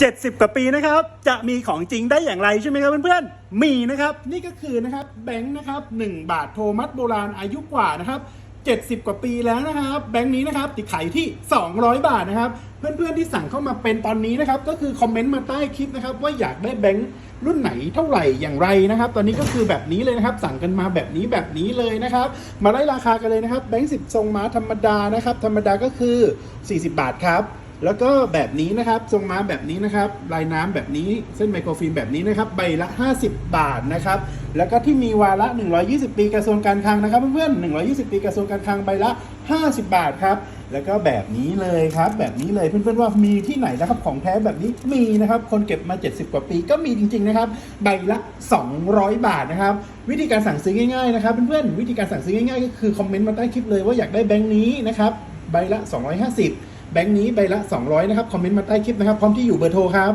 70 กว่าปีนะครับ จะมีของจริงได้อย่างไรใช่ไหมครับเพื่อนๆ มีนะครับ นี่ก็คือนะครับแบงค์นะครับ 1 บาทโทมัสโบราณอายุกว่านะครับ70 กว่าปีแล้วนะครับแบงค์นี้นะครับติดขายที่ 200 บาทนะครับ เพื่อนๆที่สั่งเข้ามาเป็นตอนนี้นะครับก็คือคอมเมนต์มาใต้คลิปนะครับว่าอยากได้แบงค์รุ่นไหนเท่าไหร่อย่างไรนะครับ ตอนนี้ก็คือแบบนี้เลยนะครับ สั่งกันมาแบบนี้แบบนี้เลยนะครับ มาไล่ราคากันเลยนะครับแบงค์10 ทรงม้าธรรมดานะครับ ธรรมดาก็คือ 40 บาทครับ แล้วก็แบบนี้นะครับทรงม้าแบบนี้นะครับ ลายน้ำแบบนี้เส้นไมโครฟิล์มแบบนี้นะครับ ใบละ 50 บาทนะครับ แล้วก็ที่มีวาระ 120 ปีกระทรวงการคลังนะครับเพื่อนๆ120 ปีกระทรวงการคลังใบละ 50 บาทครับ แล้วก็แบบนี้เลยครับ แบบนี้เลยเพื่อนๆว่ามีที่ไหนนะครับของแท้แบบนี้มีนะครับ คนเก็บมา 70 กว่าปีก็มีจริง ๆนะครับ ใบละ 200 บาทนะครับ วิธีการสั่งซื้อง่ายๆนะครับเพื่อนๆวิธีการสั่งซื้อง่ายๆ ก็คือคอมเมนต์มาใต้คลิปเลยว่าอยากได้แบงค์นี้นะครับใบละ 250 แบงค์นี้ใบละ 200 นะครับ คอมเมนต์มาใต้คลิปนะครับ พร้อมที่อยู่เบอร์โทรครับ